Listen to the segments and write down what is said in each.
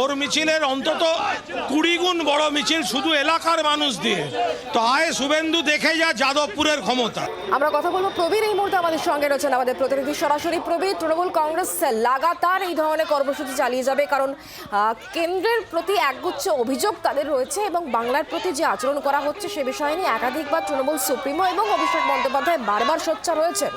ওর মিছিলের অন্তত কুড়ি গুণ বড় মিছিল শুধু এলাকার মানুষ দিয়ে। তো আয় শুভেন্দু, দেখে যা যাদবপুরের ক্ষমতা। আমরা কথা বলব প্রবীর এই মুহূর্তে আমাদের সঙ্গে রয়েছেন আমাদের প্রতিনিধি সরাসরি। প্রবীর, তৃণমূল কংগ্রেস লাগাতার এই ধরনের কর্মসূচি চালিয়ে যাবে, কারণ কেন্দ্রের প্রতি একগুচ্ছ অভিযোগ তাদের রয়েছে এবং বাংলার প্রতি যে আচরণ করা হচ্ছে সে বিষয়ে নিয়ে একাধিকবার তৃণমূল সুপ্রিমো এবং অভিষেক বন্দ্যোপাধ্যায় বারবার সোচ্চার রয়েছেন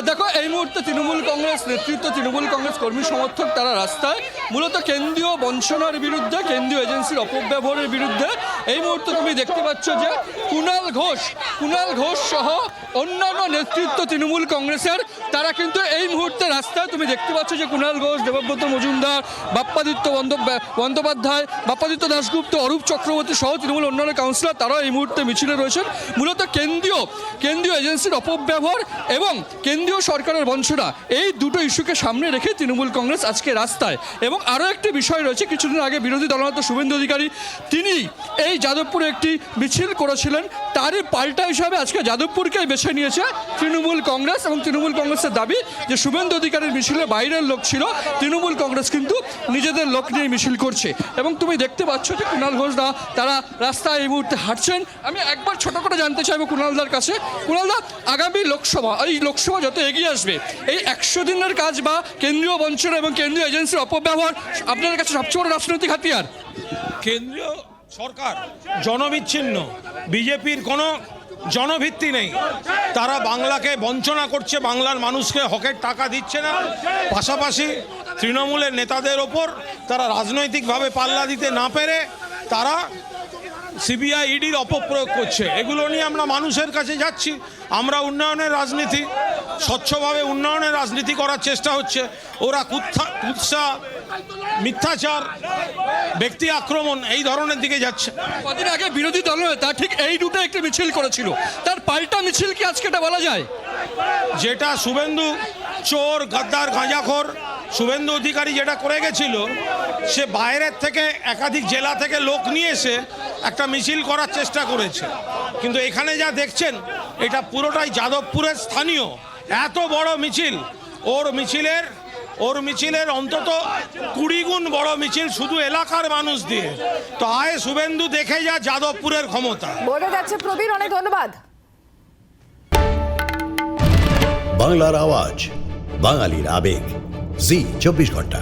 দেখো, এই মুহূর্তে তৃণমূল কংগ্রেস নেতৃত্ব, তৃণমূল কংগ্রেস কর্মী সমর্থক তারা রাস্তায়। মূলত কেন্দ্রীয় বঞ্চনার বিরুদ্ধে, কেন্দ্রীয় এজেন্সির অপব্যবহারের বিরুদ্ধে। এই মুহূর্তে তুমি দেখতে পাচ্ছ যে কুণাল ঘোষ কুণাল ঘোষ সহ অন্যান্য নেতৃত্ব তৃণমূল কংগ্রেসের, তারা কিন্তু এই মুহূর্তে রাস্তায় তুমি দেখতে পাচ্ছ যে কুণাল ঘোষ, দেবব্রত মজুমদার, বাপ্পাদিত্য বন্দ্যোপ- বন্দ্যোপাধ্যায়, বাপ্পাদিত্য দাশগুপ্ত, অরূপ চক্রবর্তী সহ তৃণমূল অন্যান্য কাউন্সিলর, তারাও এই মুহূর্তে মিছিলে রয়েছেন। মূলত কেন্দ্রীয় কেন্দ্রীয় এজেন্সির অপব্যবহার এবং কেন্দ্রীয় সরকারের বঞ্চনা, এই দুটো ইস্যুকে সামনে রেখে তৃণমূল কংগ্রেস আজকে রাস্তায়। এবং আরও একটি বিষয় রয়েছে, কিছুদিন আগে বিরোধী দলনেতা শুভেন্দু অধিকারী, তিনি এই যাদবপুরে একটি মিছিল করেছিলেন। তারই পাল্টা হিসাবে আজকে যাদবপুরকেই বেছে নিয়েছে তৃণমূল কংগ্রেস এবং তৃণমূল কংগ্রেসের দাবি যে শুভেন্দু অধিকারের মিছিলে বাইরের লোক ছিল, তৃণমূল কংগ্রেস কিন্তু নিজেদের লোক নিয়ে মিছিল করছে। এবং তুমি দেখতে পাচ্ছ যে কুণাল ঘোষদা তারা রাস্তায় এই মুহূর্তে হাঁটছেন। আমি একবার ছোট করে জানতে চাইব কুণালদার কাছে। কুণালদা আগামী লোকসভা, এই লোকসভা যত এগিয়ে আসবে, এই একশো দিনের কাজ বা কেন্দ্রীয় বঞ্চনা এবং কেন্দ্রীয় এজেন্সির অপব্যবহার আপনার কাছে সবচেয়ে বড় রাজনৈতিক হাতিয়ার? কেন্দ্রীয় সরকার জনবিচ্ছিন্ন। বিজেপির কোনো জনভিত্তি নেই। তারা বাংলাকে বঞ্চনা করছে, বাংলার মানুষকে হকের টাকা দিচ্ছে না। পাশাপাশি তৃণমূলের নেতাদের ওপর তারা রাজনৈতিকভাবে পাল্লা দিতে না পেরে তারা সিবিআই ইডির অপপ্রয়োগ করছে। এগুলো নিয়ে আমরা মানুষের কাছে যাচ্ছি। আমরা উন্নয়নের রাজনীতি, স্বচ্ছভাবে উন্নয়নের রাজনীতি করার চেষ্টা হচ্ছে। ওরা কুৎসা কুৎসা মিথ্যাচার ব্যক্তি আক্রমণ এই ধরনের দিকে যাচ্ছে। কদিন আগে বিরোধী দল তা ঠিক এই রুটে একটি মিছিল করেছিল। তার পাল্টা মিছিল কি আজকে এটা বলা যায়? যেটা শুভেন্দু চোর গাদ্দার গাঁজাখোর শুভেন্দু অধিকারী যেটা করে গেছিল সে বাইরের থেকে একাধিক জেলা থেকে লোক নিয়ে এসে একটা মিছিল করার চেষ্টা করেছে। কিন্তু এখানে যা দেখছেন এটা পুরোটাই যাদবপুরের স্থানীয়। এত বড় মিছিল ওর মিছিলের ওর মিছিলের অন্তত কুড়ি গুণ বড় মিছিল শুধু এলাকার মানুষ দিয়ে। তো আয় শুভেন্দু দেখে যা যাদবপুরের ক্ষমতা। বলে যাচ্ছে প্রবীর অনেক ধন্যবাদ। বাংলার আওয়াজ বাঙালির আবেগ। জি চব্বিশ ঘণ্টা।